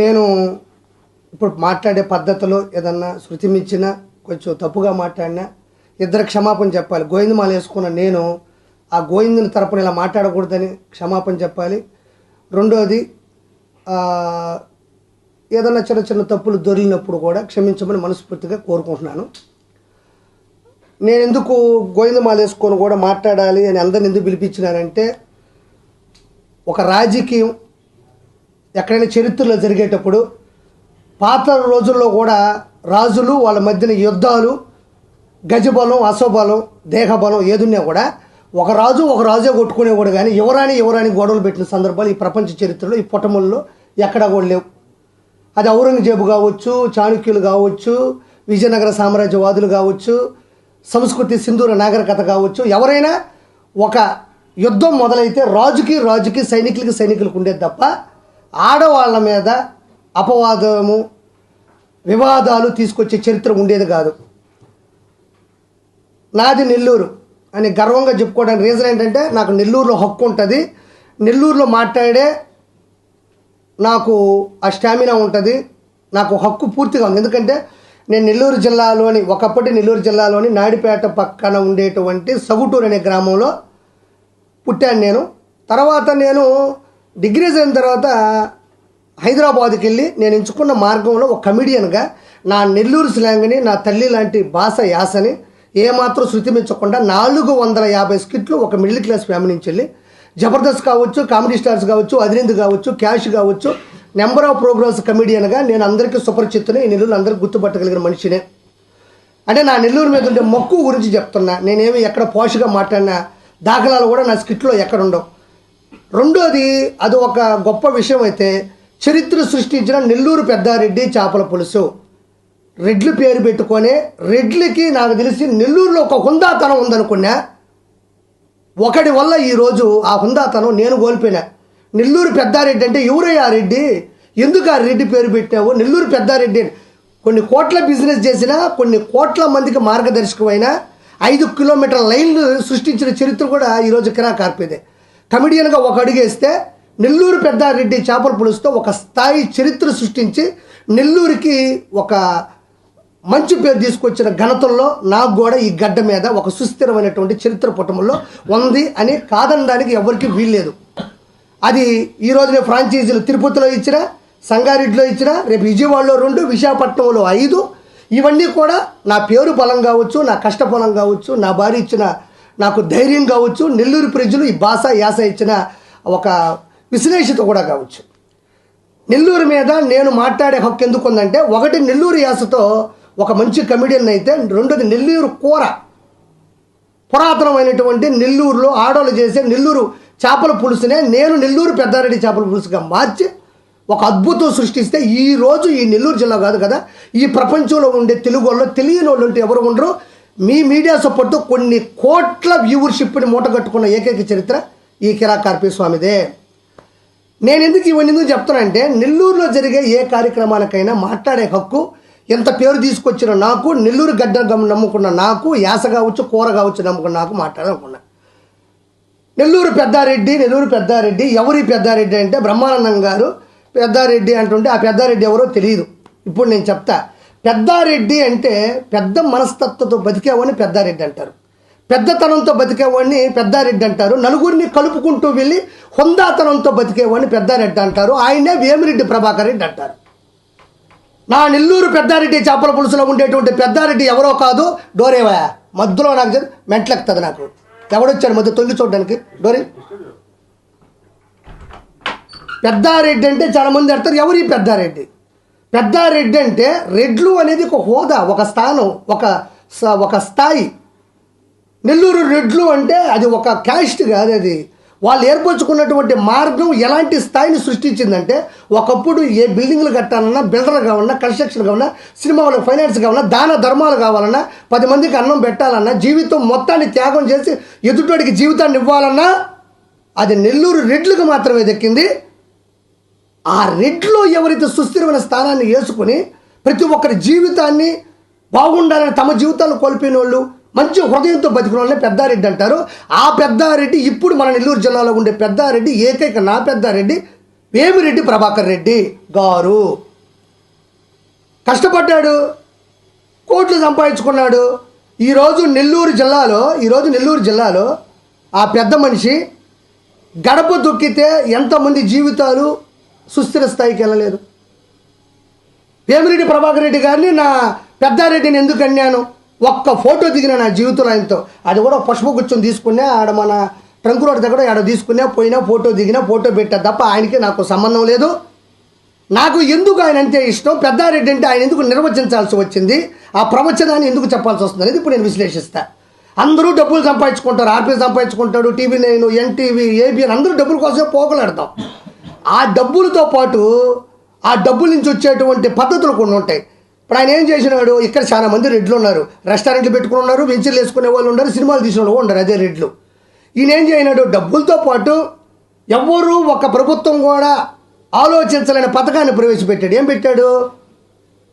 నేను ఇప్పుడు మాట్లాడే పద్ధతిలో ఏదన్నా శృతి మించినా కొంచెం తప్పుగా మాట్లాడినా ఇద్దరు క్షమాపణ చెప్పాలి. గోవిందమాల వేసుకున్న నేను ఆ గోవిందుని తరపున ఇలా మాట్లాడకూడదని క్షమాపణ చెప్పాలి. రెండోది ఏదైనా ఏదన్నా చిన్న చిన్న తప్పులు దొరికినప్పుడు కూడా క్షమించమని మనస్ఫూర్తిగా కోరుకుంటున్నాను. నేను ఎందుకు గోవిందమాల వేసుకొని కూడా మాట్లాడాలి అని అందరిని ఎందుకు పిలిపించినానంటే ఒక రాజకీయం ఎక్కడైనా చరిత్రలో జరిగేటప్పుడు పాత రోజుల్లో కూడా రాజులు వాళ్ళ మధ్యన యుద్ధాలు గజబలం అశ్వబలం దేహబలం ఏదున్నా కూడా ఒక రాజు ఒక రాజే కొట్టుకునేవాడు కానీ యువరాని ఎవరాని గొడవలు పెట్టిన సందర్భాలు ఈ ప్రపంచ చరిత్రలో ఈ పుటముల్లో ఎక్కడా కూడా లేవు. అది ఔరంగజేబు కావచ్చు చాణక్యులు కావచ్చు విజయనగర సామ్రాజ్యవాదులు కావచ్చు సంస్కృతి సింధూర నాగరికత కావచ్చు ఎవరైనా ఒక యుద్ధం మొదలైతే రాజుకి రాజుకి సైనికులకి సైనికులకు ఉండేది తప్ప ఆడవాళ్ళ మీద అపవాదము వివాదాలు తీసుకొచ్చే చరిత్ర ఉండేది కాదు. నాది నెల్లూరు అని గర్వంగా చెప్పుకోవడానికి రీజన్ ఏంటంటే నాకు నెల్లూరులో హక్కు ఉంటుంది. నెల్లూరులో మాట్లాడే నాకు ఆ స్టామినా ఉంటుంది. నాకు హక్కు పూర్తిగా ఉంది. ఎందుకంటే నేను నెల్లూరు జిల్లాలోని ఒకప్పటి నెల్లూరు జిల్లాలోని నాయుడుపేట పక్కన ఉండేటువంటి సగుటూరు అనే గ్రామంలో పుట్టాను నేను. తర్వాత నేను డిగ్రీ అయిన తర్వాత హైదరాబాద్కి వెళ్ళి నేను ఎంచుకున్న మార్గంలో ఒక కమిడియన్గా నా నెల్లూరు స్లాంగ్ని నా తల్లి లాంటి భాష యాసని ఏమాత్రం శృతిమించకుండా నాలుగు వందల యాభై స్కిట్లు ఒక మిడిల్ క్లాస్ ఫ్యామిలీ నుంచి వెళ్ళి జబర్దస్త్ కావచ్చు కామెడీ స్టార్స్ కావచ్చు అదిరింద్ కావచ్చు క్యాష్ కావచ్చు నెంబర్ ఆఫ్ ప్రోగ్రామ్స్ కమిడియన్గా నేను అందరికీ సుపరిచితుని ఈ నెల్లూరు అందరికీ గుర్తుపట్టగలిగిన మనిషినే. అంటే నా నెల్లూరు మీద ఉండే మక్కువ గురించి చెప్తున్నా. నేనేమి ఎక్కడ పోషగా మాట్లాడినా దాఖలాలు కూడా నా స్కిట్లో ఎక్కడ ఉండవు. రెండోది అది ఒక గొప్ప విషయం అయితే చరిత్ర సృష్టించిన నెల్లూరు పెద్దారెడ్డి చేపల పులుసు. రెడ్లు పేరు పెట్టుకొని రెడ్లకి నాకు తెలిసి నెల్లూరులో ఒక హుందాతనం ఉందనుకున్నా. ఒకటి వల్ల ఈరోజు ఆ హుందాతనం నేను కోల్పోయినా. నెల్లూరు పెద్దారెడ్డి అంటే ఎవరయ్యా ఆ రెడ్డి? ఎందుకు ఆ రెడ్డి పేరు పెట్టావు? నెల్లూరు పెద్దారెడ్డి కొన్ని కోట్ల బిజినెస్ చేసినా కొన్ని కోట్ల మందికి మార్గదర్శకమైన ఐదు కిలోమీటర్ల లైన్లు సృష్టించిన చరిత్ర కూడా ఈరోజు కిరా కార్పేదే కమిడియన్గా ఒక అడుగేస్తే నెల్లూరు పెద్దారెడ్డి చేపల పులుసుతో ఒక స్థాయి చరిత్ర సృష్టించి నెల్లూరుకి ఒక మంచి పేరు తీసుకొచ్చిన ఘనతల్లో నాకు కూడా ఈ గడ్డ మీద ఒక సుస్థిరమైనటువంటి చరిత్ర పుటములో ఉంది అని కాదనడానికి ఎవరికి వీల్లేదు. అది ఈ రోజునే ఫ్రాంచైజీలు తిరుపతిలో ఇచ్చిన సంగారెడ్డిలో ఇచ్చిన రేపు విజయవాడలో రెండు విశాఖపట్నంలో ఐదు. ఇవన్నీ కూడా నా పేరు బలం కావచ్చు నా కష్టఫలం కావచ్చు నా భార్య ఇచ్చిన నాకు ధైర్యం కావచ్చు నెల్లూరు ప్రజలు ఈ భాష యాస ఇచ్చిన ఒక విశ్లేషిత కూడా కావచ్చు. నెల్లూరు మీద నేను మాట్లాడే హక్కు ఎందుకు ఉందంటే ఒకటి నెల్లూరు యాసతో ఒక మంచి కమెడియన్ అయితే రెండోది నెల్లూరు కూర. పురాతనమైనటువంటి నెల్లూరులో ఆడోళ్ళు చేసే నెల్లూరు చేపల పులుసునే నేను నెల్లూరు పెద్దారెడ్డి చేపల పులుసుగా మార్చి ఒక అద్భుతం సృష్టిస్తే ఈ రోజు ఈ నెల్లూరు జిల్లా కాదు కదా ఈ ప్రపంచంలో ఉండే తెలుగు వాళ్ళు తెలియని వాళ్ళు ఉంటే ఎవరు ఉండరు. మీ మీడియా సపోర్ట్తో కొన్ని కోట్ల వ్యూవర్షిప్ని మూటగట్టుకున్న ఏకైక చరిత్ర ఈ కిరాకార్పి స్వామిదే. నేను ఎందుకు ఇవన్నీ ఎందుకు చెప్తానంటే నెల్లూరులో జరిగే ఏ కార్యక్రమాలకైనా మాట్లాడే హక్కు ఎంత పేరు తీసుకొచ్చిన నాకు నెల్లూరు గడ్డ నమ్ముకున్న నాకు యాస కావచ్చు కూర కావచ్చు నమ్ముకున్న నాకు మాట్లాడాలనుకున్నా. నెల్లూరు పెద్దారెడ్డి నెల్లూరు పెద్దారెడ్డి ఎవరి పెద్దారెడ్డి అంటే బ్రహ్మానందం గారు. పెద్దారెడ్డి అంటుంటే ఆ పెద్దారెడ్డి ఎవరో తెలియదు ఇప్పుడు నేను చెప్తా. పెద్దారెడ్డి అంటే పెద్ద మనస్తత్వంతో బతికేవాడిని పెద్దారెడ్డి అంటారు. పెద్దతనంతో బతికేవాడిని పెద్దారెడ్డి అంటారు. నలుగురిని కలుపుకుంటూ వెళ్ళి హుందాతనంతో బతికేవాడిని పెద్దారెడ్డి అంటారు. ఆయనే వేమిరెడ్డి ప్రభాకర్ రెడ్డి అంటారు. నా నెల్లూరు పెద్దారెడ్డి చేపల పులుసులో ఉండేటువంటి పెద్దారెడ్డి ఎవరో కాదు? డోరేవా మధ్యలో నాకు చెప్పి మెంట్లెక్కుతుంది నాకు. ఎవడొచ్చాడు మధ్య తొంగి చూడడానికి? డోరే. పెద్దారెడ్డి అంటే చాలా మంది అంటారు ఎవరు ఈ పెద్దారెడ్డి? పెద్దారెడ్డి అంటే రెడ్లు అనేది ఒక హోదా ఒక స్థానం ఒక ఒక స్థాయి. నెల్లూరు రెడ్లు అంటే అది ఒక క్యాస్ట్ కాదు అది. వాళ్ళు ఏర్పరచుకున్నటువంటి మార్గం ఎలాంటి స్థాయిని సృష్టించిందంటే ఒకప్పుడు ఏ బిల్డింగ్లు కట్టాలన్నా బిల్డర్ కావాలన్నా కన్స్ట్రక్షన్ కావాలన్నా సినిమా వాళ్ళకి ఫైనాన్స్ కావాలన్నా దాన ధర్మాలు కావాలన్నా పది మందికి అన్నం పెట్టాలన్నా జీవితం మొత్తాన్ని త్యాగం చేసి ఎదుటోడికి జీవితాన్ని ఇవ్వాలన్నా అది నెల్లూరు రెడ్లకు మాత్రమే దక్కింది. ఆ రెడ్లో ఎవరైతే సుస్థిరమైన స్థానాన్ని వేసుకుని ప్రతి ఒక్కరి జీవితాన్ని బాగుండాలని తమ జీవితాలను కోల్పోయిన వాళ్ళు మంచి హృదయంతో బతికిన వాళ్ళని పెద్దారెడ్డి అంటారు. ఆ పెద్దారెడ్డి ఇప్పుడు మన నెల్లూరు జిల్లాలో ఉండే పెద్దారెడ్డి ఏకైక నా పెద్దారెడ్డి వేమిరెడ్డి ప్రభాకర్ రెడ్డి గారు. కష్టపడ్డాడు కోట్లు సంపాదించుకున్నాడు. ఈరోజు నెల్లూరు జిల్లాలో ఈరోజు నెల్లూరు జిల్లాలో ఆ పెద్ద మనిషి గడప దొక్కితే ఎంతమంది జీవితాలు సుస్థిర స్థాయికి వెళ్ళలేదు. వేమిరెడ్డి ప్రభాకర్ రెడ్డి గారిని నా పెద్దారెడ్డిని ఎందుకు అన్నాను? ఒక్క ఫోటో దిగిన నా జీవితంలో ఆయనతో. అది కూడా పుష్పగుచ్చం తీసుకునే ఆడ మన ట్రంక్ రోడ్ దగ్గర ఆడ తీసుకునే పోయినా ఫోటో దిగినా ఫోటో పెట్టా తప్ప ఆయనకి నాకు సంబంధం లేదు. నాకు ఎందుకు ఆయన అంటే ఇష్టం? పెద్దారెడ్డి అంటే ఆయన ఎందుకు నిర్వచించాల్సి వచ్చింది? ఆ ప్రవచనాన్ని ఎందుకు చెప్పాల్సి వస్తుంది అనేది ఇప్పుడు నేను విశ్లేషిస్తా. అందరూ డబ్బులు సంపాదించుకుంటారు ఆర్పీ సంపాదించుకుంటాడు టీవీ నైన్ ఎన్టీవీ ఏబిఎన్ అందరూ డబ్బుల కోసమే పోగలాడతాం ఆ డబ్బులతో పాటు ఆ డబ్బుల నుంచి వచ్చేటువంటి పద్ధతులు కొన్ని ఉంటాయి. ఇప్పుడు ఆయన ఏం చేసినాడు? ఇక్కడ చాలా మంది రెడ్లు ఉన్నారు. రెస్టారెంట్లు పెట్టుకుని ఉన్నారు వెంచర్లు వేసుకునే వాళ్ళు ఉన్నారు సినిమాలు తీసిన వాళ్ళు ఉన్నారు అదే రెడ్లు. ఈయన ఏం చేయనాడు డబ్బులతో పాటు ఎవ్వరూ ఒక ప్రభుత్వం కూడా ఆలోచించలేని పథకాన్ని ప్రవేశపెట్టాడు. ఏం పెట్టాడు?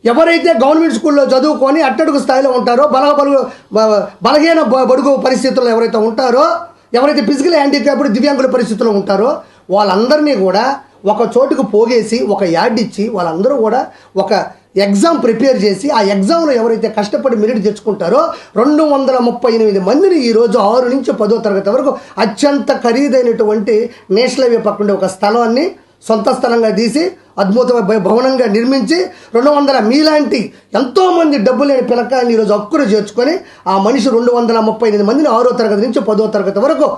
ఎవరైతే గవర్నమెంట్ స్కూల్లో చదువుకొని అట్టడుగు స్థాయిలో ఉంటారో బలహ బలుగు బ- బలహీన బడుగు పరిస్థితుల్లో ఎవరైతే ఉంటారో ఎవరైతే ఫిజికల్ హ్యాండిక్యాప్డ్ దివ్యాంగుల పరిస్థితుల్లో ఉంటారో వాళ్ళందరినీ కూడా ఒక చోటుకు పోగేసి ఒక యాడ్ ఇచ్చి వాళ్ళందరూ కూడా ఒక ఎగ్జామ్ ప్రిపేర్ చేసి ఆ ఎగ్జామ్లో ఎవరైతే కష్టపడి మెరిట్ తెచ్చుకుంటారో రెండు వందల ముప్పై ఎనిమిది మందిని ఈరోజు ఆరు నుంచి పదో తరగతి వరకు అత్యంత ఖరీదైనటువంటి నేషనల్ హైవే పక్కన ఒక స్థలాన్ని సొంత స్థలంగా తీసి అద్భుతమైన భవనంగా నిర్మించి రెండు వందల మీలాంటి ఎంతోమంది డబ్బు లేని పిల్లకాయలు ఈరోజు హక్కును చేర్చుకొని ఆ మనిషి రెండు వందల ముప్పై ఎనిమిది మందిని ఆరో తరగతి నుంచి పదో తరగతి వరకు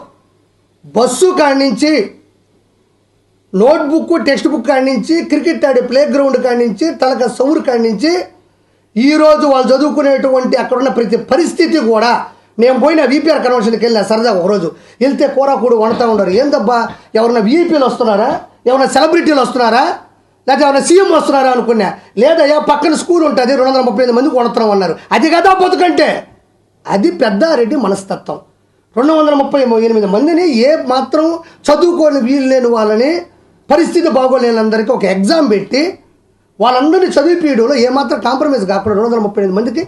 బస్సు కాడి నుంచి నోట్బుక్ టెక్స్ట్ బుక్ కాడి నుంచి క్రికెట్ ఆడే ప్లే గ్రౌండ్ కాడి నుంచి తలక సౌరు కాడి నుంచి ఈరోజు వాళ్ళు చదువుకునేటువంటి అక్కడున్న ప్రతి పరిస్థితి కూడా నేను పోయిన వీపీఆర్ కన్వెన్షన్కి వెళ్ళిన సరదా ఒకరోజు. వెళ్తే కూర వండుతూ ఉండరు. ఏందబ్బా? ఎవరైనా వీపీలు వస్తున్నారా? ఎవరైనా సెలబ్రిటీలు వస్తున్నారా? లేకపోతే ఎవరైనా సీఎం వస్తున్నారా అనుకున్నా. లేదయ్యా పక్కన స్కూల్ ఉంటుంది రెండు వందల ముప్పై ఐదు మందికి వండుతున్నాం అన్నారు. అది కదా బతుకంటే. అది పెద్దారెడ్డి మనస్తత్వం. రెండు వందల ముప్పై ఎనిమిది మందిని ఏ మాత్రం చదువుకోని వీలు లేని వాళ్ళని పరిస్థితి బాగోలేనందరికీ ఒక ఎగ్జామ్ పెట్టి వాళ్ళందరినీ చదివిపీయడంలో ఏమాత్రం కాంప్రమైజ్ కాకుండా రెండు వందల ముప్పై ఎనిమిది మందికి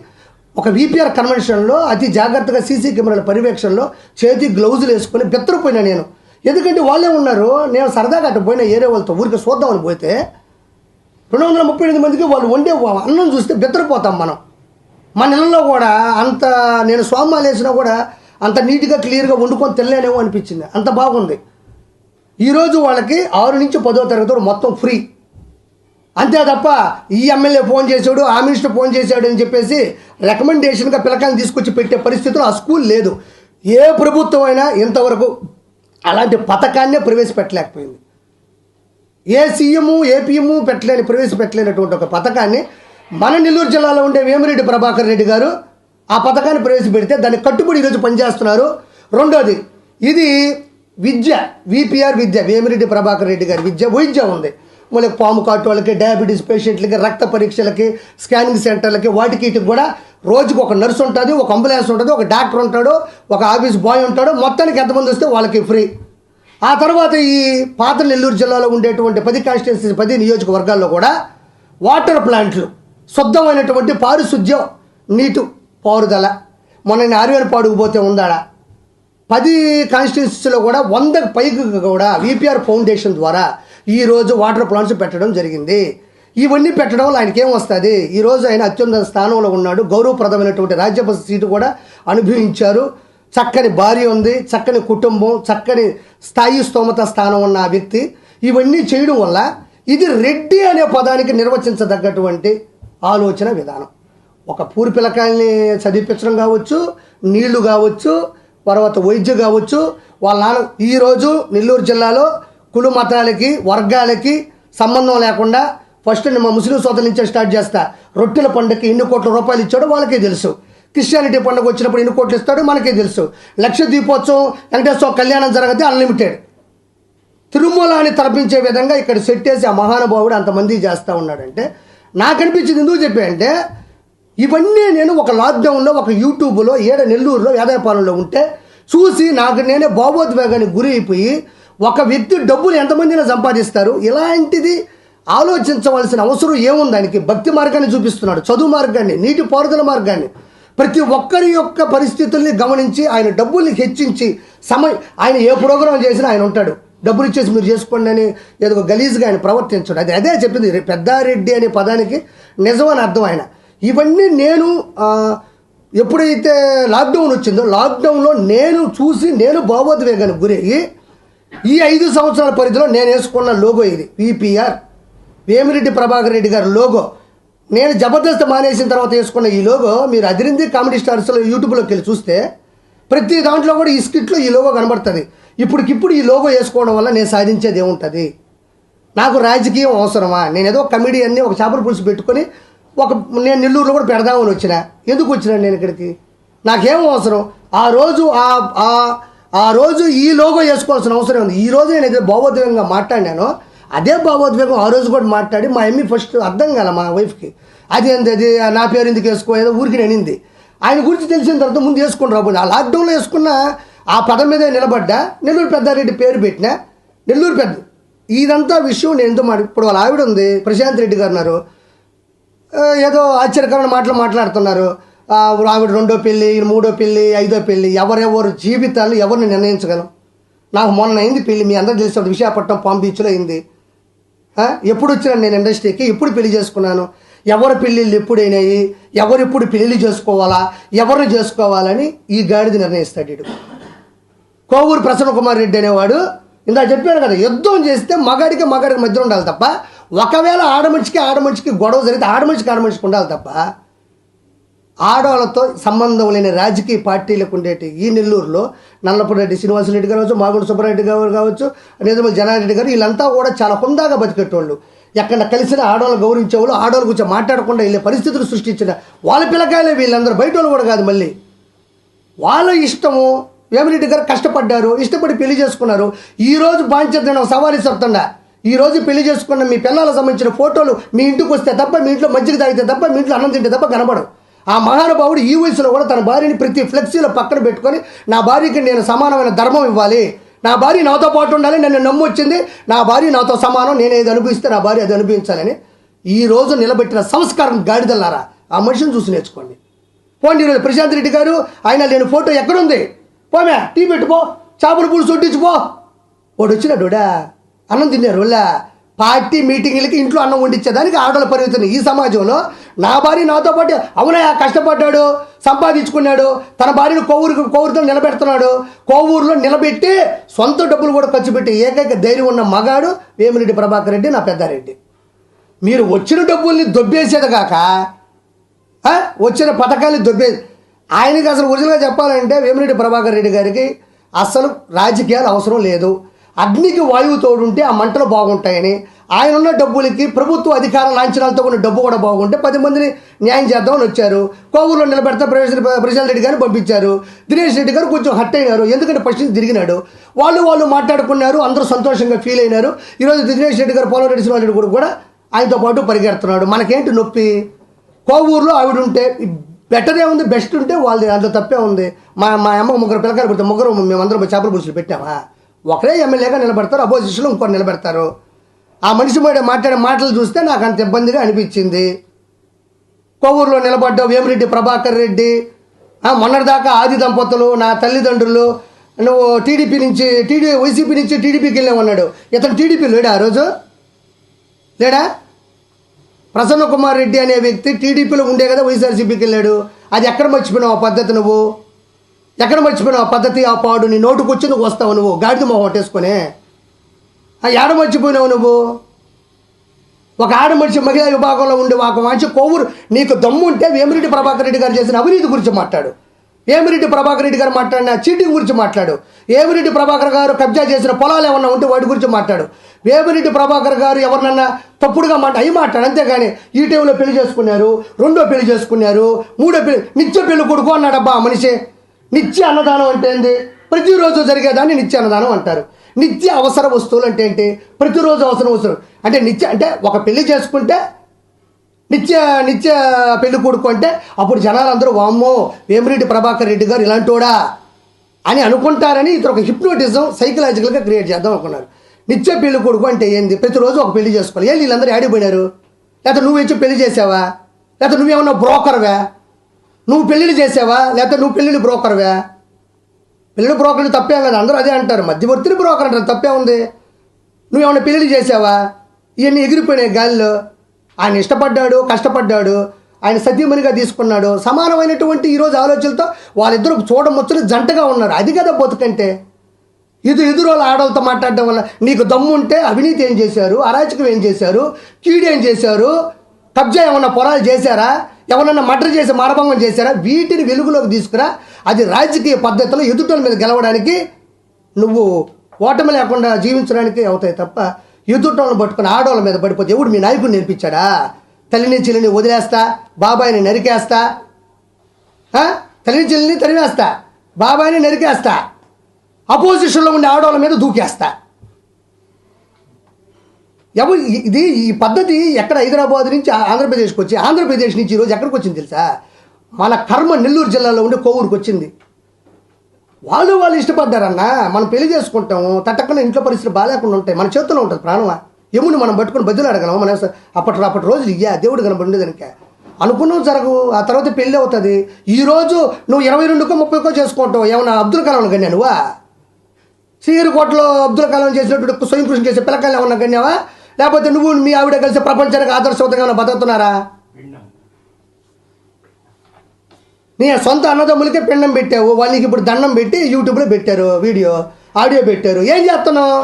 ఒక వీపీఆర్ కన్వెన్షన్లో అతి జాగ్రత్తగా సీసీ కెమెరాల పర్యవేక్షణలో చేతి గ్లౌజులు వేసుకొని బెత్తరపోయినా నేను. ఎందుకంటే వాళ్ళే ఉన్నారు నేను సరదాగా అటు పోయిన ఏరే వాళ్ళతో ఊరికి చూద్దామని పోతే రెండు వందల ముప్పై ఎనిమిది మందికి వాళ్ళు వండే అన్నం చూస్తే బెత్తరపోతాం మనం. మన నెలలో కూడా అంత నేను సోమాలు వేసినా కూడా అంత నీట్గా క్లియర్గా వండుకొని తెల్లేనేమో అనిపించింది. అంత బాగుంది. ఈరోజు వాళ్ళకి ఆరు నుంచి పదో తరగతి మొత్తం ఫ్రీ. అంతే తప్ప ఈ ఎమ్మెల్యే ఫోన్ చేశాడు ఆ మినిస్టర్ ఫోన్ చేశాడు అని చెప్పేసి రికమెండేషన్గా పిల్లకాయలు తీసుకొచ్చి పెట్టే పరిస్థితులు ఆ స్కూల్ లేదు. ఏ ప్రభుత్వం అయినా ఇంతవరకు అలాంటి పథకాన్నే ప్రవేశపెట్టలేకపోయింది. ఏ సీఎము ఏపీఎము పెట్టలేని ప్రవేశపెట్టలేనటువంటి ఒక పథకాన్ని మన నెల్లూరు జిల్లాలో ఉండే వేమిరెడ్డి ప్రభాకర్ రెడ్డి గారు ఆ పథకాన్ని ప్రవేశపెడితే దాన్ని కట్టుబడి ఈరోజు పనిచేస్తున్నారు. రెండోది ఇది విద్య విపిఆర్ విద్య వేమిరెడ్డి ప్రభాకర్ రెడ్డి గారి విద్య వైద్య ఉంది. మళ్ళీ పాము కాటు వాళ్ళకి డయాబెటీస్ పేషెంట్లకి రక్త పరీక్షలకి స్కానింగ్ సెంటర్లకి వాటికి కూడా రోజుకి ఒక నర్సు ఉంటుంది ఒక అంబులెన్స్ ఉంటుంది ఒక డాక్టర్ ఉంటాడు ఒక ఆఫీస్ బాయ్ ఉంటాడు మొత్తానికి ఎంతమంది వస్తే వాళ్ళకి ఫ్రీ ఆ తర్వాత ఈ పాత నెల్లూరు జిల్లాలో ఉండేటువంటి పది కాన్స్టిట్యున్సీ పది నియోజకవర్గాల్లో కూడా వాటర్ ప్లాంట్లు శుద్ధమైనటువంటి పారిశుద్ధ్యం నీటు పారుదల. మొన్న ఆరువేలు పాడుకుపోతే ఉందాడా? పది కాన్స్టిట్యూన్సీలో కూడా వందకు పైకి కూడా విపిఆర్ ఫౌండేషన్ ద్వారా ఈరోజు వాటర్ ప్లాంట్స్ పెట్టడం జరిగింది. ఇవన్నీ పెట్టడం వల్ల ఆయనకి ఏం వస్తుంది? ఈరోజు ఆయన అత్యున్నత స్థానంలో ఉన్నాడు. గౌరవప్రదమైనటువంటి రాజ్యసభ సీటు కూడా అనుభవించారు. చక్కని భార్య ఉంది చక్కని కుటుంబం చక్కని స్థాయి స్తోమత స్థానం ఉన్న ఆ వ్యక్తి. ఇవన్నీ చేయడం వల్ల ఇది రెడ్డి అనే పదానికి నిర్వచించదగ్గటువంటి ఆలోచన విధానం. ఒక పూరి పిల్లకాయల్ని చదివించడం కావచ్చు నీళ్ళు కావచ్చు తర్వాత వైద్యం కావచ్చు వాళ్ళ నాన్న ఈరోజు నెల్లూరు జిల్లాలో కులు మతాలకి వర్గాలకి సంబంధం లేకుండా ఫస్ట్ నేను మా ముస్లిం సోదరుల నుంచే స్టార్ట్ చేస్తా. రొట్టెల పండుగకి ఎన్ని కోట్ల రూపాయలు ఇచ్చాడో వాళ్ళకే తెలుసు. క్రిస్టియానిటీ పండుగ వచ్చినప్పుడు ఎన్ని కోట్లు ఇస్తాడో మనకే తెలుసు. లక్ష దీపోత్సవం వెంకటేశ్వర కళ్యాణం జరగతే అన్లిమిటెడ్ తిరుమలని తలపించే విధంగా ఇక్కడ సెట్ చేసి ఆ మహానుభావుడు అంతమంది చేస్తూ ఉన్నాడంటే నాకు అనిపించింది ఎందుకు చెప్పా అంటే ఇవన్నీ నేను ఒక లాక్డౌన్లో ఒక యూట్యూబ్లో ఏడ నెల్లూరులో యాదవపాలెంలో ఉంటే చూసి నాకు నేనే భావోద్వేగానికి గురి అయిపోయి ఒక వ్యక్తి డబ్బులు ఎంతమందినా సంపాదిస్తారు? ఇలాంటిది ఆలోచించవలసిన అవసరం ఏముంది దానికి భక్తి మార్గాన్ని చూపిస్తున్నాడు చదువు మార్గాన్ని నీటి పారుదల మార్గాన్ని. ప్రతి ఒక్కరి యొక్క పరిస్థితుల్ని గమనించి ఆయన డబ్బుల్ని హెచ్చించి సమయ ఆయన ఏ ప్రోగ్రాం చేసినా ఆయన ఉంటాడు. డబ్బులు ఇచ్చేసి మీరు చేసుకోండి అని ఏదో గలీజ్గా ఆయన ప్రవర్తించడు. అది అదే చెప్పింది. పెద్దారెడ్డి అనే పదానికి నిజమని అర్థం ఆయన. ఇవన్నీ నేను ఎప్పుడైతే లాక్డౌన్ వచ్చిందో లాక్డౌన్లో నేను చూసి నేను భావోద్వేగానికి గురయ్యి ఈ ఐదు సంవత్సరాల పరిధిలో నేను వేసుకున్న లోగో ఇది విపిఆర్ వేమిరెడ్డి ప్రభాకర్ రెడ్డి గారి లోగో. నేను జబర్దస్త్ మానేసిన తర్వాత వేసుకున్న ఈ లోగో మీరు అదిరింది కామెడీ స్టార్స్లో యూట్యూబ్లోకి వెళ్ళి చూస్తే ప్రతి దాంట్లో కూడా ఈ స్కిట్లో ఈ లోగో కనబడుతుంది. ఇప్పటికిప్పుడు ఈ లోగో వేసుకోవడం వల్ల నేను సాధించేది ఏముంటుంది? నాకు రాజకీయం అవసరమా? నేను ఏదో అన్ని ఒక చేపల పులుసు పెట్టుకొని ఒక నేను నెల్లూరులో కూడా పెడదామని వచ్చిన. ఎందుకు వచ్చినాను నేను ఇక్కడికి? నాకేం అవసరం? ఆ రోజు ఆ ఆ- రోజు ఈ లోగో వేసుకోవాల్సిన అవసరం ఉంది. ఈ రోజు నేను ఏదో భావోద్వేగంగా మాట్లాడినాను అదే భావోద్వేగం ఆ రోజు కూడా మాట్లాడి మా ఎమ్మి ఫస్ట్ అర్థం కాల మా వైఫ్కి. అది ఏంది అది నా పేరు ఎందుకు వేసుకో? ఏదో ఊరికి నేనింది ఆయన గురించి తెలిసిన తర్వాత ముందు వేసుకుని రాబోదు. ఆ లాక్డౌన్లో వేసుకున్న ఆ పదం మీదే నిలబడ్డా. నెల్లూరు పెద్దారెడ్డి పేరు పెట్టినా. నెల్లూరు పెద్ద ఇదంతా విషయం నేను ఎందుకు మాట ఇప్పుడు వాళ్ళ ఆవిడ ఉంది ప్రశాంత్ రెడ్డి గారు ఉన్నారు. ఏదో ఆశ్చర్యకరమైన మాటలు మాట్లాడుతున్నారు. ఆవిడ రెండో పెళ్ళి మూడో పెళ్ళి ఐదో పెళ్ళి ఎవరెవరు జీవితాలు ఎవరిని నిర్ణయించగలం? నాకు మొన్న అయింది పెళ్ళి మీ అందరూ తెలిసిన విశాఖపట్నం పాం బీచ్లో అయింది. ఎప్పుడు వచ్చినాను నేను ఇండస్ట్రీకి ఎప్పుడు పెళ్ళి చేసుకున్నాను? ఎవరి పెళ్ళిళ్ళు ఎప్పుడైనాయి? ఎవరెప్పుడు పెళ్ళి చేసుకోవాలా? ఎవరిని చేసుకోవాలని ఈ గాడిద నిర్ణయిస్తాడు ఇడు కోవూరు ప్రసన్న కుమార్ రెడ్డి అనేవాడు ఇందా చెప్పాను కదా యుద్ధం చేస్తే మగాడికి మగాడికి మధ్య ఉండాలి తప్ప ఒకవేళ ఆడమనిషికి ఆడమనిషికి గొడవ జరిగితే ఆడమనిషికి ఆడమనిషికి ఉండాలి తప్ప ఆడవాళ్ళతో సంబంధం లేని రాజకీయ పార్టీలకు ఉండేటి ఈ నెల్లూరులో నల్లపురెడ్డి రెడ్డి శ్రీనివాసరెడ్డి గారు కావచ్చు మాగుడు సుబ్బారెడ్డి గారు కావచ్చు నిజమ జనారెడ్డి గారు వీళ్ళంతా కూడా చాలా హుందాగా బతికేటోళ్ళు. ఎక్కడ కలిసిన ఆడవాళ్ళు గౌరవించేవాళ్ళు ఆడవాళ్ళ గురించి మాట్లాడకుండా వెళ్ళే పరిస్థితులు సృష్టించిన వాళ్ళ పిల్లకాయలే వీళ్ళందరూ బయట వాళ్ళు కూడా కాదు మళ్ళీ. వాళ్ళ ఇష్టము వేమిరెడ్డి గారు కష్టపడ్డారు ఇష్టపడి పెళ్ళి చేసుకున్నారు. ఈ రోజు బాధ్యత సవారీ చెప్తుండా ఈరోజు ఈ రోజు పెళ్ళి చేసుకున్న మీ పిల్లలకు సంబంధించిన ఫోటోలు మీ ఇంటికి వస్తే తప్ప మీ ఇంట్లో మజ్జిగ తాగితే తప్ప మీ ఇంట్లో అన్నం తింటే తప్ప కనబడవు. ఆ మహానుభావుడు ఈ వయసులో కూడా తన భార్యని ప్రతి ఫ్లెక్సీలో పక్కన పెట్టుకొని నా భార్యకి నేను సమానమైన ధర్మం ఇవ్వాలి. నా భార్య నాతో పాటు ఉండాలి నన్ను నమ్ము వచ్చింది నా భార్య నాతో సమానం నేను ఏది అనుభవిస్తే నా భార్య అది అనుభవించాలని. ఈ రోజు నిలబెట్టిన సంస్కారం గాడిదల్లారా. ఆ మనిషిని చూసి నేర్చుకోండి. పోండి ఈరోజు ప్రశాంత్ రెడ్డి గారు ఆయన లేని ఫోటో ఎక్కడుంది? పోమే టీ పెట్టుపో చేపల పులుసు వడ్డించుపో వాడు వచ్చినాడుడా అన్నం తిన్నారు వాళ్ళ పార్టీ మీటింగ్లకి ఇంట్లో అన్నం వండించేదానికి ఆటలు పరిమితం ఈ సమాజంలో నా భార్య నాతో పాటు అవునయా కష్టపడ్డాడు సంపాదించుకున్నాడు తన భార్యను కోవూరు కోవూరుతో నిలబెడుతున్నాడు కోవూరులో నిలబెట్టి సొంత డబ్బులు కూడా ఖర్చు పెట్టి ఏకైక ధైర్యం ఉన్న మగాడు వేమిరెడ్డి ప్రభాకర్ రెడ్డి నా పెద్దారెడ్డి. మీరు వచ్చిన డబ్బుల్ని దొబ్బేసేది కాక వచ్చిన పథకాలు దొబ్బే ఆయనకి అసలు ఒరిజినల్గా చెప్పాలంటే వేమిరెడ్డి ప్రభాకర్ రెడ్డి గారికి అసలు రాజకీయాలు అవసరం లేదు. అగ్నికి వాయువు తోడుంటే ఆ మంటలు బాగుంటాయని. ఆయన ఉన్న డబ్బులకి ప్రభుత్వ అధికార లాంఛనాలతో ఉన్న డబ్బు కూడా బాగుంటే పది మందిని న్యాయం చేద్దామని వచ్చారు. కోవూరులో నిలబెడితే ప్రవేశ ప్రశాంత్ రెడ్డి గారిని పంపించారు. దినేష్ రెడ్డి గారు కొంచెం హట్ అయినారు. ఎందుకంటే పశ్చిమ తిరిగినాడు. వాళ్ళు వాళ్ళు మాట్లాడుకున్నారు. అందరూ సంతోషంగా ఫీల్ అయినారు. ఈరోజు దినేష్ రెడ్డి గారు పోలరెడ్డి శ్రీనివాస్ రెడ్డి కూడా ఆయనతో పాటు పరిగెడుతున్నాడు. మనకేంటి నొప్పి? కోవూరులో ఆవిడ ఉంటే బెటర్ ఏముంది బెస్ట్ ఉంటే వాళ్ళది అంత తప్పే ఉంది. మా మా అమ్మ ముగ్గురు పిల్లకాయలు పెడితే ముగ్గురు మేమందరం చేపల పులుసులు పెట్టామా? ఒకరే ఎమ్మెల్యేగా నిలబడతారు అపోజిషన్లో ఇంకొకరు నిలబెడతారు. ఆ మనిషి మాట మాట్లాడే మాటలు చూస్తే నాకు అంత ఇబ్బందిగా అనిపించింది. కోవూరులో నిలబడ్డ వేమిరెడ్డి ప్రభాకర్ రెడ్డి. మొన్నటిదాకా ఆది దంపతులు నా తల్లిదండ్రులు. నువ్వు టీడీపీ నుంచి టీడీ వైసీపీ నుంచి టీడీపీకి వెళ్ళామన్నాడు ఇతను టీడీపీ లేడా ఆ రోజు? లేడా? ప్రసన్న కుమార్ రెడ్డి అనే వ్యక్తి టీడీపీలో ఉండే కదా వైఎస్ఆర్సీపీకి వెళ్ళాడు. అది ఎక్కడ మర్చిపోయినావు ఆ పద్ధతి నువ్వు? ఎక్కడ మర్చిపోయినావు? ఆ పద్ధతి ఆ పాడు నీ నోటుకు వచ్చి నువ్వు వస్తావు నువ్వు. గాడిద మొహం పట్టేసుకొని ఆ ఏడ మర్చిపోయినావు నువ్వు? ఒక ఆడ మనిషి మహిళా విభాగంలో ఉండే ఒక మంచి కొవ్వురు నీకు దమ్ము ఉంటే వేమిరెడ్డి ప్రభాకర్ రెడ్డి గారు చేసిన అవినీతి గురించి మాట్లాడు. వేమిరెడ్డి ప్రభాకర్ రెడ్డి గారు మాట్లాడిన చీటింగ్ గురించి మాట్లాడు. వేమిరెడ్డి ప్రభాకర్ గారు కబ్జా చేసిన పొలాలు ఏమన్నా ఉంటే వాటి గురించి మాట్లాడు. వేమిరెడ్డి ప్రభాకర్ గారు ఎవరినన్నా తప్పుడుగా మాట అవి మాట్లాడు అంతేగాని ఈ టైంలో పెళ్ళి చేసుకున్నారు రెండో పెళ్ళి చేసుకున్నారు మూడో పెళ్ళి నిత్య పెళ్ళి కొడుకు అన్నాడబ్బా ఆ మనిషి. నిత్య అన్నదానం అంటే ఏంది? ప్రతిరోజు జరిగేదాన్ని నిత్య అన్నదానం అంటారు. నిత్య అవసర వస్తువులు అంటే ఏంటి? ప్రతిరోజు అవసరం వస్తువులు. అంటే నిత్య అంటే ఒక పెళ్ళి చేసుకుంటే నిత్య నిత్య పెళ్ళి కొడుకు అంటే అప్పుడు జనాలందరూ వామ్మో వేమిరెడ్డి ప్రభాకర్ రెడ్డి గారు ఇలాంటోడా అని అనుకుంటారని ఇతను ఒక హిప్నోటిజం సైకలాజికల్గా క్రియేట్ చేద్దాం అనుకున్నారు. నిత్య పెళ్ళి కొడుకు అంటే ఏంది? ప్రతిరోజు ఒక పెళ్ళి చేసుకోవాలి. ఏ వీళ్ళందరూ ఆడిపోయినారు లేకపోతే నువ్వు ఇచ్చి పెళ్ళి చేసావా? లేకపోతే నువ్వేమన్నా బ్రోకర్వా? నువ్వు పెళ్ళిళ్ళు చేసావా? లేకపోతే నువ్వు పెళ్ళిళ్ళు బ్రోకర్వా? పెళ్ళిళ్ళు బ్రోకర్లు తప్పేం లేదు అందరూ అదే అంటారు. మధ్యవర్తిని బ్రోకర్ అంటారు. తప్పే ఉంది. నువ్వేమన్నా పెళ్ళిళ్ళు చేసావా? ఇవన్నీ ఎగిరిపోయినాయి గాలిలో. ఆయన ఇష్టపడ్డాడు కష్టపడ్డాడు. ఆయన సతీమణిగా తీసుకున్నాడు. సమానమైనటువంటి ఈరోజు ఆలోచనలతో వాళ్ళిద్దరూ చూడముచ్చులు జంటగా ఉన్నారు. అది కదా బతుకంటే. ఇది ఎదురు వాళ్ళ ఆడవాళ్ళతో మాట్లాడడం వల్ల నీకు దమ్ము ఉంటే అవినీతి ఏం చేశారు? అరాచకం ఏం చేశారు? కీడు ఏం చేశారు? కబ్జా ఏమన్నా పొలాలు చేశారా? ఎవరన్నా మర్డర్ చేసి మానభంగం చేశారా? వీటిని వెలుగులోకి తీసుకురా. అది రాజకీయ పద్ధతిలో ఎదుటల మీద గెలవడానికి నువ్వు ఓటమి లేకుండా జీవించడానికి అవుతాయి తప్ప ఎదుటోళ్ళని పట్టుకుని ఆడవాళ్ళ మీద పడిపోతే ఎవడు మీ నాయకుడు నేర్పించాడా? తల్లిని చెల్లిని వదిలేస్తా బాబాయిని నరికేస్తా తల్లిని చెల్లిని తరివేస్తా బాబాయిని నరికేస్తా అపోజిషన్లో ఉండే ఆడవాళ్ళ మీద దూకేస్తా. ఎవరు ఇది ఈ పద్ధతి ఎక్కడ హైదరాబాద్ నుంచి ఆంధ్రప్రదేశ్కి వచ్చి ఆంధ్రప్రదేశ్ నుంచి ఈరోజు ఎక్కడికి వచ్చింది తెలుసా? మన కర్మ నెల్లూరు జిల్లాలో ఉండే కోవూరుకి వచ్చింది. వాళ్ళు వాళ్ళు ఇష్టపడ్డారన్నా మనం పెళ్ళి చేసుకుంటాము తట్టకుండా ఇంట్లో పరిస్థితులు బాగాలేకుండా ఉంటాయి మన చేతుల్లో ఉంటుంది ప్రాణమా? ఎముని మనం పట్టుకుని బదులు అడగలం మన అప్పటి అప్పటి రోజులు ఇయ్యా దేవుడు కనబడి కనుక అనుకున్నావు జరగు ఆ తర్వాత పెళ్ళి అవుతుంది. ఈ రోజు నువ్వు ఇరవై రెండుకో ముప్పైకో చేసుకుంటావు. ఏమన్నా అబ్దుల్ కలాం కన్నా నువ్వా శ్రీహరికోటలో అబ్దుల్ కలాం చేసినటువంటి స్వయం కృషి చేసే పిల్లకాయలు ఏమన్నా కన్యావా లేకపోతే నువ్వు మీ ఆవిడ కలిసి ప్రపంచానికి ఆదర్శవంతంగా బతుకుతున్నారా? నీ సొంత అన్నదమ్ములకే పిండం పెట్టావు వాళ్ళకి ఇప్పుడు దండం పెట్టి యూట్యూబ్లో పెట్టారు వీడియో ఆడియో పెట్టారు. ఏం చేస్తున్నావు?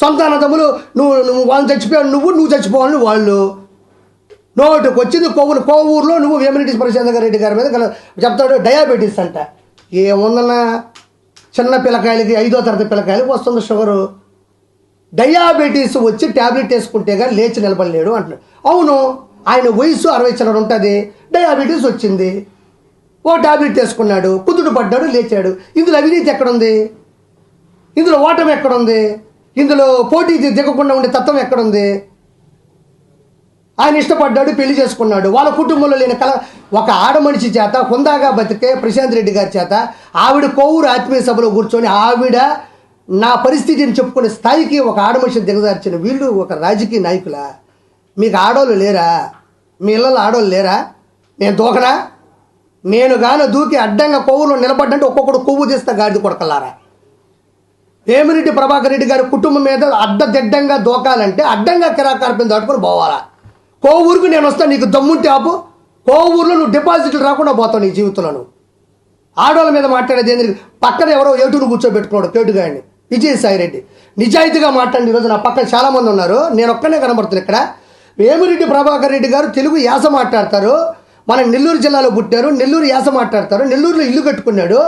సొంత అన్నదమ్ములు నువ్వు నువ్వు వాళ్ళని చచ్చిపోయావు నువ్వు నువ్వు చచ్చిపోవాలని వాళ్ళు. నోటుకు వచ్చింది కొవ్వులు కోవూరులో నువ్వు వేమిరెడ్డి ప్రశాంత్ రెడ్డి గారి మీద చెప్తాడు డయాబెటీస్ అంట. ఏముందన్నా? చిన్న పిల్లకాయలకి ఐదో తరగతి పిల్లకాయలకి వస్తుంది షుగరు. డయాబెటీస్ వచ్చి ట్యాబ్లెట్ వేసుకుంటే కానీ లేచి నిలబడలేడు అంటున్నాడు. అవును ఆయన వయసు అరవై చిల్లర ఉంటుంది. డయాబెటీస్ వచ్చింది. ఓ టాబ్లెట్ వేసుకున్నాడు. కుదుడు పడ్డాడు లేచాడు. ఇందులో అవినీతి ఎక్కడుంది? ఇందులో ఓటమి ఎక్కడుంది? ఇందులో పోటీ దిగకుండా ఉండే తత్వం ఎక్కడుంది? ఆయన ఇష్టపడ్డాడు పెళ్ళి చేసుకున్నాడు. వాళ్ళ కుటుంబంలో లేని కల ఒక ఆడ మనిషి చేత హుందాగా బతికే ప్రశాంత్ రెడ్డి గారి చేత ఆవిడ కోవూరు ఆత్మీయ సభలో కూర్చొని ఆవిడ నా పరిస్థితిని చెప్పుకునే స్థాయికి ఒక ఆడమనిషిని దిగజార్చిన వీళ్ళు ఒక రాజకీయ నాయకుల? మీకు ఆడోళ్ళు లేరా? మీ ఇళ్ళలో ఆడోళ్ళు లేరా? నేను దూకనా? నేను గాన దూకి అడ్డంగా కొవ్వులో నిలబడ్డంటే ఒక్కొక్కడు కొవ్వు తీస్తా గాడిది కొడకలారా? వేమిరెడ్డి ప్రభాకర్ రెడ్డి గారి కుటుంబం మీద అడ్డదిడ్డంగా దూకాలంటే అడ్డంగా కిరాకార్పం దాటుకొని పోవాలా? కోవూరుకు నేను వస్తాను నీకు దమ్ముంటే ఆపు. కోవూరులో నువ్వు డిపాజిట్లు రాకుండా పోతావు నీ జీవితంలో నువ్వు ఆడవాళ్ళ మీద మాట్లాడేది ఏంది? పక్కన ఎవరో ఏటును కూర్చోబెట్టుకున్నాడు కేటుగాయని విజయసాయిరెడ్డి నిజాయితీగా మాట్లాడి ఈరోజు నా పక్కన చాలామంది ఉన్నారు. నేను ఒక్కనే కనబడుతున్నాను ఇక్కడ. వేమిరెడ్డి ప్రభాకర్ రెడ్డి గారు తెలుగు యాస మాట్లాడతారు. మన నెల్లూరు జిల్లాలో పుట్టారు. నెల్లూరు యాస మాట్లాడతారు. నెల్లూరులో ఇల్లు కట్టుకున్నాడు.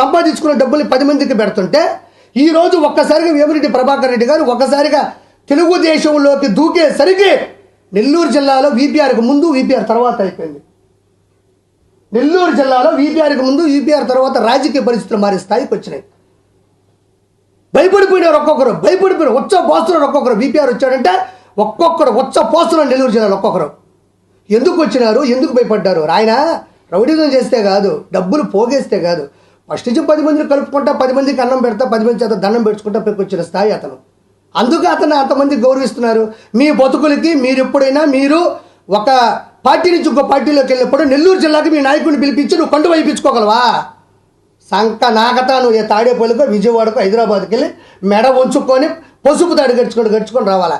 సంపాదించుకున్న డబ్బులు పది మందికి పెడుతుంటే ఈరోజు ఒక్కసారిగా వేమిరెడ్డి ప్రభాకర్ రెడ్డి గారు ఒక్కసారిగా తెలుగుదేశంలోకి దూకేసరికి నెల్లూరు జిల్లాలో వీపీఆర్కి ముందు వీపీఆర్ తర్వాత అయిపోయింది. నెల్లూరు జిల్లాలో వీపీఆర్కి ముందు వీపీఆర్ తర్వాత రాజకీయ పరిస్థితులు మారే స్థాయికి వచ్చినాయి. భయపడిపోయినారు ఒక్కొక్కరు భయపడిపోయిన వచ్చ పోస్తున్నారు ఒక్కొక్కరు. బీపీఆర్ వచ్చాడంటే ఒక్కొక్కరు వచ్చ పోస్తున్నారు నెల్లూరు జిల్లాలో ఒక్కొక్కరు. ఎందుకు వచ్చినారు? ఎందుకు భయపడ్డారు? ఆయన రౌడీజం చేస్తే కాదు డబ్బులు పోగేస్తే కాదు. ఫస్ట్ నుంచి పది మందిని కలుపుకుంటా పది మందికి అన్నం పెడతా పది మంది చేత దండం పెట్టుకుంటా పెట్టుకొచ్చిన స్థాయి అతను. అందుకే అతను అంతమంది గౌరవిస్తున్నారు. మీ బతుకులకి మీరు ఎప్పుడైనా మీరు ఒక పార్టీ నుంచి ఇంకో పార్టీలోకి వెళ్ళినప్పుడు నెల్లూరు జిల్లాకి మీ నాయకుడిని పిలిపించి నువ్వు కండు వైపించుకోగలవా సంక నాకత నువ్వు ఏ తాడేపల్లికో విజయవాడకు హైదరాబాద్కి వెళ్ళి మెడ ఉంచుకొని పసుపు తాడు గడుచుకొని గడుచుకొని రావాలా?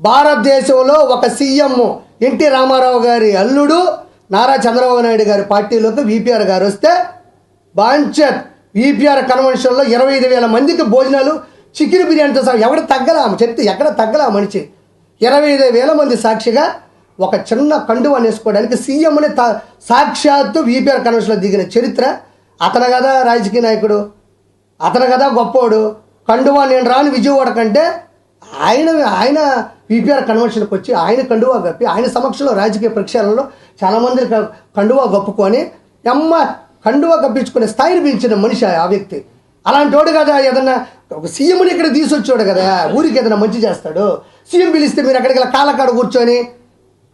భారతదేశంలో ఒక సీఎం ఎన్టీ రామారావు గారి అల్లుడు నారా చంద్రబాబు నాయుడు గారి పార్టీలోకి వీపీఆర్ గారు వస్తే బాంచర్ వీపీఆర్ కన్వెన్షన్లో ఇరవై ఐదు వేల మందికి భోజనాలు చికెన్ బిర్యానీతో సహా ఎవడ తగ్గలా? చెప్తే ఎక్కడ తగ్గలా మనిషి? ఇరవై ఐదు వేల మంది సాక్షిగా ఒక చిన్న కండువా వేసుకోవడానికి సీఎంని తా సాక్షాత్తు వీపీఆర్ కన్వెన్షన్లో దిగిన చరిత్ర అతను కదా రాజకీయ నాయకుడు. అతను కదా గొప్పోడు. కండువా నేను రాని విజయవాడ కంటే ఆయన ఆయన పీపీఆర్ కన్వెన్షన్కి వచ్చి ఆయన కండువా గప్పి ఆయన సమక్షంలో రాజకీయ ప్రక్షాళనలో చాలామంది కండువా గప్పుకొని ఎమ్మ కండువా గప్పించుకునే స్థాయిని పెంచిన మనిషి ఆ వ్యక్తి. అలాంటి వాడు కదా ఏదన్నా ఒక సీఎంని ఇక్కడ తీసుకొచ్చాడు కదా ఊరికి ఏదైనా మంచి చేస్తాడు. సీఎం పిలిస్తే మీరు అక్కడికి వెళ్ళి కాలకాడ కూర్చొని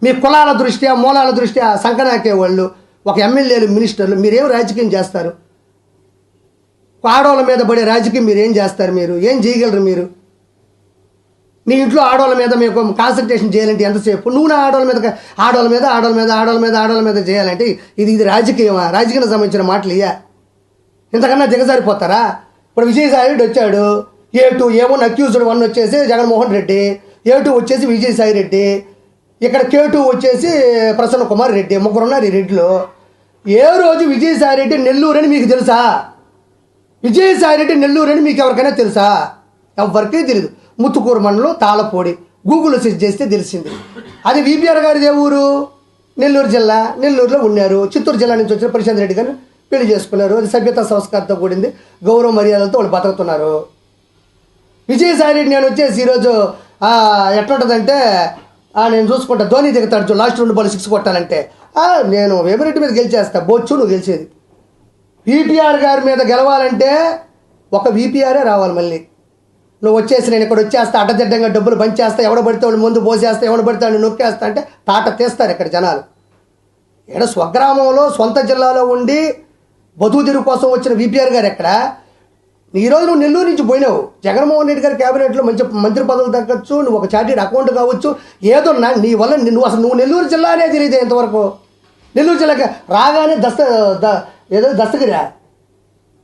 మీ కులాల దృష్ట్యా మూలాల దృష్ట్యా సంకనాకే వాళ్ళు ఒక ఎమ్మెల్యేలు మినిస్టర్లు మీరేం రాజకీయం చేస్తారు? ఆడవాళ్ళ మీద పడే రాజకీయం మీరు ఏం చేస్తారు మీరు? ఏం చేయగలరు మీరు? నీ ఇంట్లో ఆడవాళ్ళ మీద మీకు కాన్సన్ట్రేషన్ చేయాలంటే ఎంతసేపు? నువ్వు నా ఆడవాళ్ళ మీద ఆడవాళ్ళ మీద ఆడవాళ్ళ మీద ఆడవాళ్ళ మీద ఆడవాళ్ళ మీద చేయాలంటే ఇది ఇది రాజకీయమా? రాజకీయానికి సంబంధించిన మాటలు ఇయ్యా. ఇంతకన్నా దిగజారిపోతారా? ఇప్పుడు విజయసాయి రెడ్డి వచ్చాడు. A two A one accused one వచ్చేసి జగన్మోహన్ రెడ్డి. ఏ టూ వచ్చేసి విజయసాయి రెడ్డి ఇక్కడ కే టూ వచ్చేసి ప్రసన్న కుమార్ రెడ్డి ముగ్గురు ఉన్నారు ఈ రెడ్డిలో. ఏ రోజు విజయసాయి రెడ్డి నెల్లూరు అని మీకు తెలుసా? విజయసాయి రెడ్డి నెల్లూరు అని మీకు ఎవరికైనా తెలుసా? ఎవరికీ తెలియదు ముత్తుకూరు మండలం తాళపూడి గూగుల్లో సెర్చ్ చేస్తే తెలిసింది. అది విబిఆర్ గారిది ఏ ఊరు? నెల్లూరు జిల్లా. నెల్లూరులో ఉన్నారు. చిత్తూరు జిల్లా నుంచి వచ్చిన ప్రశాంత్ రెడ్డి గారు పెళ్ళి చేసుకున్నారు. అది సభ్యత సంస్కారంతో కూడింది. గౌరవ మర్యాదలతో వాళ్ళు బతుకుతున్నారు. విజయసాయి రెడ్డి నేను వచ్చేసి ఈరోజు ఎట్లుంటుందంటే నేను చూసుకుంటా. ధోని దిగుతాడు చూ లాస్ట్ రెండు బాల్ సిక్స్ కొట్టాలంటే. నేను వేమిరెడ్డి మీద గెలిచేస్తా. బొచ్చు నువ్వు గెలిచేది. విపిఆర్ గారి మీద గెలవాలంటే ఒక విపిఆరే రావాలి మళ్ళీ. నువ్వు వచ్చేసి నేను ఇక్కడ వచ్చేస్తా అడ్డదిడ్డంగా డబ్బులు పంచేస్తా ఎవడ పడితే వాళ్ళు ముందు పోసేస్తా ఎవడ పడితే వాళ్ళు నొక్కేస్తా అంటే తాట తీస్తారు ఇక్కడ జనాలు. ఇక్కడ స్వగ్రామంలో సొంత జిల్లాలో ఉండి బతుకు తెరువు కోసం వచ్చిన విపిఆర్ గారు ఎక్కడ? ఈరోజు నువ్వు నెల్లూరు నుంచి పోయినావు. జగన్మోహన్ రెడ్డి గారి క్యాబినెట్లో మంచి మంత్రి పదవులు తగ్గచ్చు నువ్వు ఒక చార్టెడ్ అకౌంట్ కావచ్చు ఏదో నా నీ వల్ల నువ్వు అసలు నువ్వు నెల్లూరు జిల్లానే తెలియదు ఇంతవరకు. నెల్లూరు జిల్లాకి రాగానే దస్త ద- ఏదో దస్తగిరా.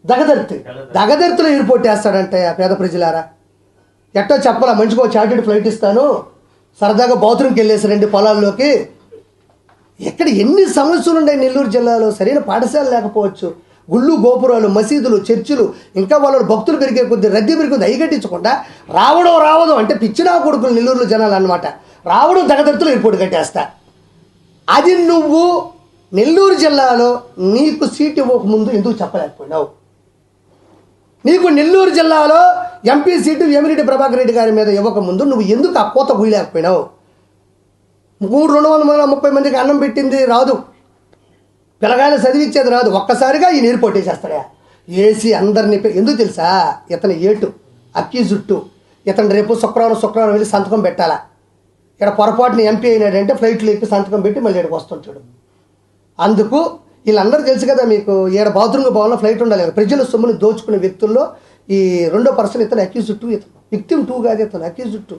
దగదర్తి. దగదర్తిలో ఎయిర్పోర్ట్ వేస్తాడంటే ఆ పేద ప్రజలారా. ఎట్టో చెప్పాలా మంచిగా చార్టెడ్ ఫ్లైట్ ఇస్తాను. సరదాగా బాత్రూమ్కి వెళ్ళేసి రెండు పొలాల్లోకి. ఎక్కడ ఎన్ని సమస్యలు ఉన్నాయి నెల్లూరు జిల్లాలో? సరైన పాఠశాల లేకపోవచ్చు. గుళ్ళు గోపురాలు మసీదులు చర్చిలు ఇంకా వాళ్ళ భక్తులు పెరిగే కొద్ది రద్దీ పెరిగింది అయ్యి రావడం రావడం అంటే పిచ్చినా కొడుకులు నెల్లూరులో జనాలు అనమాట రావడం దగదర్తులు ఎయిర్పోర్ట్ కట్టేస్తా. అది నువ్వు నెల్లూరు జిల్లాలో నీకు సీట్ ఇవ్వకముందు ఎందుకు చెప్పలేకపోయినావు? నీకు నెల్లూరు జిల్లాలో ఎంపీ సీటు వేమిరెడ్డి ప్రభాకర్ రెడ్డి గారి మీద ఇవ్వకముందు నువ్వు ఎందుకు ఆ కోత గుయలేకపోయినావు మూడు రెండు వందల ముప్పై మందికి అన్నం పెట్టింది రాదు. పిల్లగాయలు చదివించేది రాదు. ఒక్కసారిగా ఈ నీరు పొట్టేసేస్తాడా. ఏసీ అందరినీ ఎందుకు తెలుసా? ఇతను ఏటు అక్కి జుట్టు. ఇతను రేపు శుక్రవారం శుక్రవారం వెళ్ళి సంతకం పెట్టాలా. ఇక్కడ పొరపాటున ఎంపీ అయినాడంటే ఫ్లైట్లు ఎక్కి సంతకం పెట్టి మళ్ళీ ఇక్కడికి వస్తుంటాడు. అందుకు వీళ్ళందరూ తెలుసు కదా మీకు ఈడ బాత్రూమ్ భవన్లో ఫ్లైట్ ఉండాలి కదా. ప్రజల సొమ్ముని దోచుకునే వ్యక్తుల్లో ఈ రెండో పర్సన్ ఇతను అక్యూజ్ టూ ఇతను. విక్టిమ్ టూ కాదు ఇతను అక్యూజ్ టూ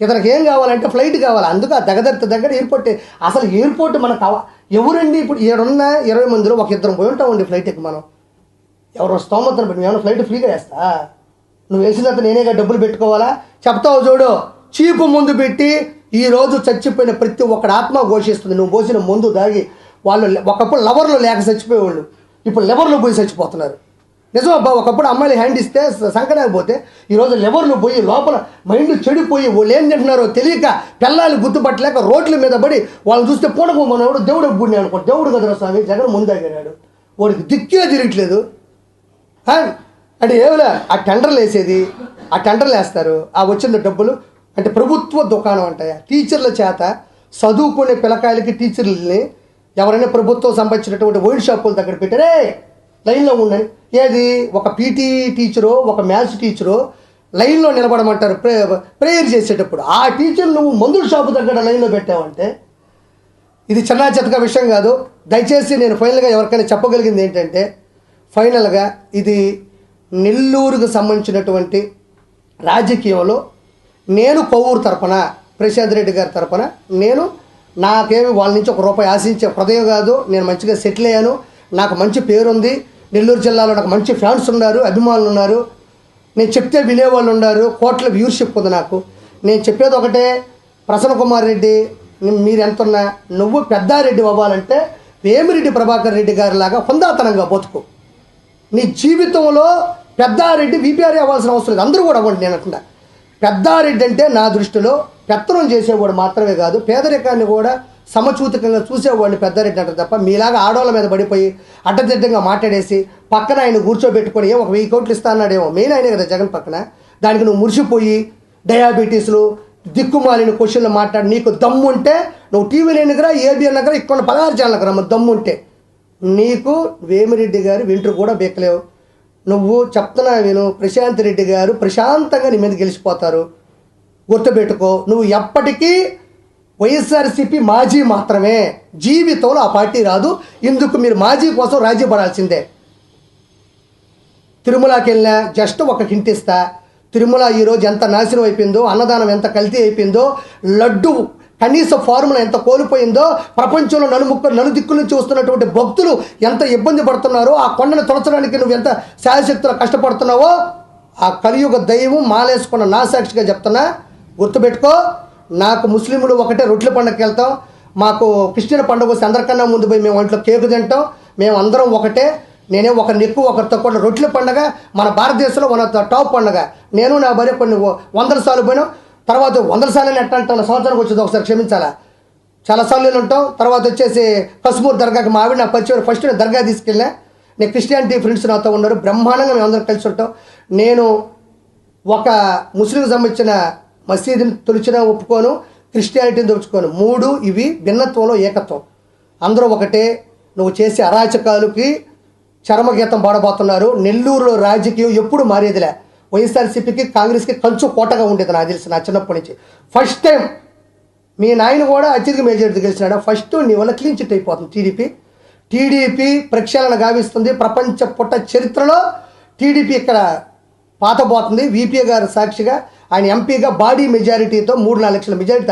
ఇతనికి ఏం కావాలంటే ఫ్లైట్ కావాలి? అందుకు ఆ దగ్గర దగ్గర ఎయిర్పోర్ట్ అసలు ఎయిర్పోర్ట్ మనకు కావా ఎవరండి ఇప్పుడు ఈడున్న ఇరవై మందిలో ఒక ఇద్దరం పోయి ఉంటామండి ఫ్లైట్ ఎక్కి మనం. ఎవరు స్తోమతను పెట్టి ఏమైనా ఫ్లైట్ ఫ్రీగా వేస్తా నువ్వు వేసిన నేనేగా డబ్బులు పెట్టుకోవాలా? చెప్తావు చూడు చీపు ముందు పెట్టి ఈ రోజు చచ్చిపోయిన ప్రతి ఒక్కడి ఆత్మ ఘోషిస్తుంది. నువ్వు పోసిన ముందు దాగి వాళ్ళు ఒకప్పుడు లవర్లు లేక చచ్చిపోయేవాళ్ళు. ఇప్పుడు లెవర్లు పోయి చచ్చిపోతున్నారు. నిజం అబ్బా ఒకప్పుడు అమ్మాయిలు హ్యాండ్ ఇస్తే సంకరాకపోతే ఈరోజు లెవర్లు పోయి లోపల మైండ్ చెడిపోయి వాళ్ళు ఏం తింటున్నారో తెలియక పిల్లలు గుర్తుపట్టలేక రోడ్ల మీద పడి వాళ్ళు చూస్తే పూనకు మనవాడు దేవుడు గుడిని అనుకో దేవుడు కదరా స్వామి జగన్ ముందాగినాడు వాడికి దిక్కే తిరగట్లేదు. అంటే ఏమిలే ఆ టెండర్లు వేసేది ఆ టెండర్లు వేస్తారు ఆ వచ్చిన డబ్బులు అంటే ప్రభుత్వ దుకాణం అంటాయా టీచర్ల చేత చదువుకునే పిల్లకాయలకి టీచర్లని ఎవరైనా ప్రభుత్వం సంబంధించినటువంటి వైన్ షాపుల దగ్గర పెట్టారే లైన్లో ఉండండి ఏది? ఒక పీటీ టీచరో ఒక మ్యాథ్స్ టీచరో లైన్లో నిలబడమంటారు. ప్రే ప్రేయర్ చేసేటప్పుడు. ఆ టీచర్ నువ్వు మందుల షాపు దగ్గర లైన్లో పెట్టావంటే ఇది చిన్న చెత్తక విషయం కాదు. దయచేసి నేను ఫైనల్గా ఎవరికైనా చెప్పగలిగింది ఏంటంటే ఫైనల్గా ఇది నెల్లూరుకు సంబంధించినటువంటి రాజకీయంలో నేను కొవ్వూరు తరపున ప్రశాంత్ రెడ్డి గారి తరపున నేను నాకేమి వాళ్ళ నుంచి ఒక రూపాయి ఆశించే హృదయం కాదు. నేను మంచిగా సెటిల్ అయ్యాను. నాకు మంచి పేరుంది. నెల్లూరు జిల్లాలో నాకు మంచి ఫ్యాన్స్ ఉన్నారు అభిమానులు ఉన్నారు. నేను చెప్తే వినేవాళ్ళు ఉన్నారు. కోట్ల వ్యూర్షిప్ ఉంది నాకు. నేను చెప్పేది ఒకటే ప్రసన్న కుమార్ రెడ్డి మీరు ఎంత ఉన్నా నువ్వు పెద్దారెడ్డి అవ్వాలంటే వేమిరెడ్డి ప్రభాకర్ రెడ్డి గారి లాగా హుందాతనంగా బతుకు. నీ జీవితంలో పెద్దారెడ్డి వీపీఆర్ అవ్వాల్సిన అవసరం లేదు. అందరూ కూడా అవ్వండి నేను అంటున్నా. పెద్దారెడ్డి అంటే నా దృష్టిలో పెత్తనం చేసేవాడు మాత్రమే కాదు పేదరికాన్ని కూడా సమచూతకంగా చూసేవాడిని పెద్దారెడ్డి అంటారు తప్ప మీలాగా ఆడవాళ్ళ మీద పడిపోయి అడ్డదిడ్డంగా మాట్లాడేసి పక్కన ఆయన కూర్చోబెట్టుకొని ఏమో ఒక వెయ్యి కోట్లు ఇస్తా అన్నాడేమో. మెయిన్ ఆయనే కదా జగన్ పక్కన. దానికి నువ్వు మురిసిపోయి డయాబెటీస్లు దిక్కుమాలిన క్వశ్చన్లు మాట్లాడి నీకు దమ్ము ఉంటే నువ్వు టీవీ లేనికరా ఏబిఎన్ దగ్గర ఇక్కడ పదహారు ఛానళ్ళకి రమ్మ దమ్ము ఉంటే నీకు వేమిరెడ్డి గారు వింటర్ కూడా బెక్కలేవు నువ్వు చెప్తున్నా విను ప్రశాంత్ రెడ్డి గారు ప్రశాంతంగా నీ మీద గెలిచిపోతారు. గుర్తుపెట్టుకో నువ్వు ఎప్పటికీ వైఎస్ఆర్సీపీ మాజీ మాత్రమే. జీవితంలో ఆ పార్టీ రాదు. ఇందుకు మీరు మాజీ కోసం రాజీ పడాల్సిందే. తిరుమలకి వెళ్ళినా జస్ట్ ఒక హింట్ ఇస్తా. తిరుమల ఈరోజు ఎంత నాశనం అయిపోయిందో అన్నదానం ఎంత కల్తీ అయిపోయిందో లడ్డు కనీస ఫార్ములా ఎంత కోల్పోయిందో ప్రపంచంలో నలుముక్క నలుదిక్కుల నుంచి వస్తున్నటువంటి భక్తులు ఎంత ఇబ్బంది పడుతున్నారో ఆ కొండను తొలచడానికి నువ్వు ఎంత శాయశక్తులు కష్టపడుతున్నావో ఆ కలియుగ దైవం మాలేసుకున్న నా సాక్షిగా చెప్తున్నా. గుర్తుపెట్టుకో. నాకు ముస్లింలు ఒకటే రొట్టెల పండుగకి వెళ్తాం. మాకు క్రిస్టియన్ పండుగ వస్తే అందరికన్నా ముందు పోయి మేము ఒంట్లో కేకు తింటాం. మేము అందరం ఒకటే. నేనే ఒకరిని ఎక్కువ ఒకరి తక్కువ రొట్టెల పండుగ. మన భారతదేశంలో మన టాప్ పండుగ. నేను నా భార్య కొన్ని వందల సార్లు పోయినాం. తర్వాత వందల సార్లు ఎట్లా అంటాను సంవత్సరానికి వచ్చేది ఒకసారి క్షమించాలా? చాలా సార్లు నేను ఉంటాం. తర్వాత వచ్చేసి కసుమూర్ దర్గాకి మా ఆవిడ నా పరిచయం ఫస్ట్ నేను దర్గా తీసుకెళ్ళా. నేను క్రిస్టియానిటీ ఫ్రెండ్స్ నాతో ఉన్నారు. బ్రహ్మాండంగా మేము అందరం కలిసి ఉంటాం. నేను ఒక ముస్లింకి సంబంధించిన మసీదుని తొలిచిన ఒప్పుకోను క్రిస్టియానిటీని తొలుచుకోను మూడు ఇవి భిన్నత్వంలో ఏకత్వం. అందరూ ఒకటే. నువ్వు చేసే అరాచకాలకి చరమగీతం పాడబోతున్నారు. నెల్లూరులో రాజకీయం ఎప్పుడు మారేదిలే. వైఎస్ఆర్సీపీకి కాంగ్రెస్కి కంచు కోటగా ఉండేది నాకు తెలిసి నా చిన్నప్పటి నుంచి. ఫస్ట్ టైం మీ నాయన కూడా అత్యధిక మెజారిటీ గెలిచినాడు. ఫస్ట్ నీ వల్ల క్లీన్ చిట్ అయిపోతుంది టీడీపీ. టీడీపీ ప్రక్షాళన గావిస్తుంది. ప్రపంచ పుట్ట చరిత్రలో టీడీపీ ఇక్కడ పాతబోతుంది వీపీ గారు సాక్షిగా ఆయన ఎంపీగా బాడీ మెజారిటీతో మూడు నాలుగు లక్షల మెజారిటీ